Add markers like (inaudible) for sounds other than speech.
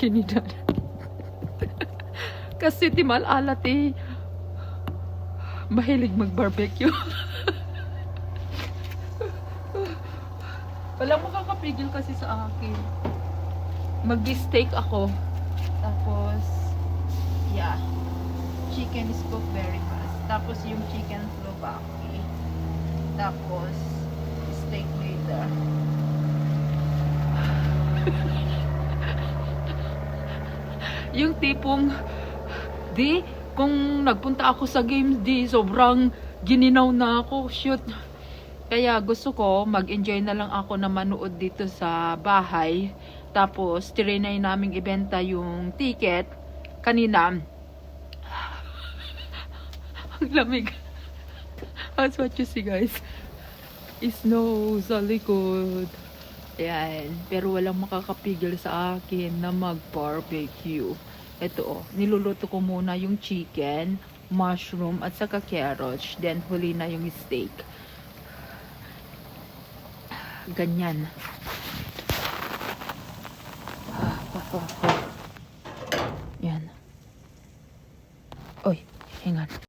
akin ni Dad. Kasi timal alat eh. Mahilig mag-barbecue. Walang makakapigil kasi sa akin. Mag-steak ako. Tapos, yeah. Chicken is cooked very fast. Tapos yung chicken slovaki. Tapos, yung tipong, di, kung nagpunta ako sa games, di, sobrang gininaw na ako. Shoot. Kaya gusto ko, mag-enjoy na lang ako na manood dito sa bahay. Tapos, trinay naming ibenta yung ticket. Kanina, (laughs) ang lamig. That's what you see, guys. Snow sa likod. Ayan. Pero walang makakapigil sa akin na mag-barbecue. Ito oh, niluluto ko muna yung chicken, mushroom, at saka carrots. Then, huli na yung steak. Ganyan. Yan. Oy, hang on.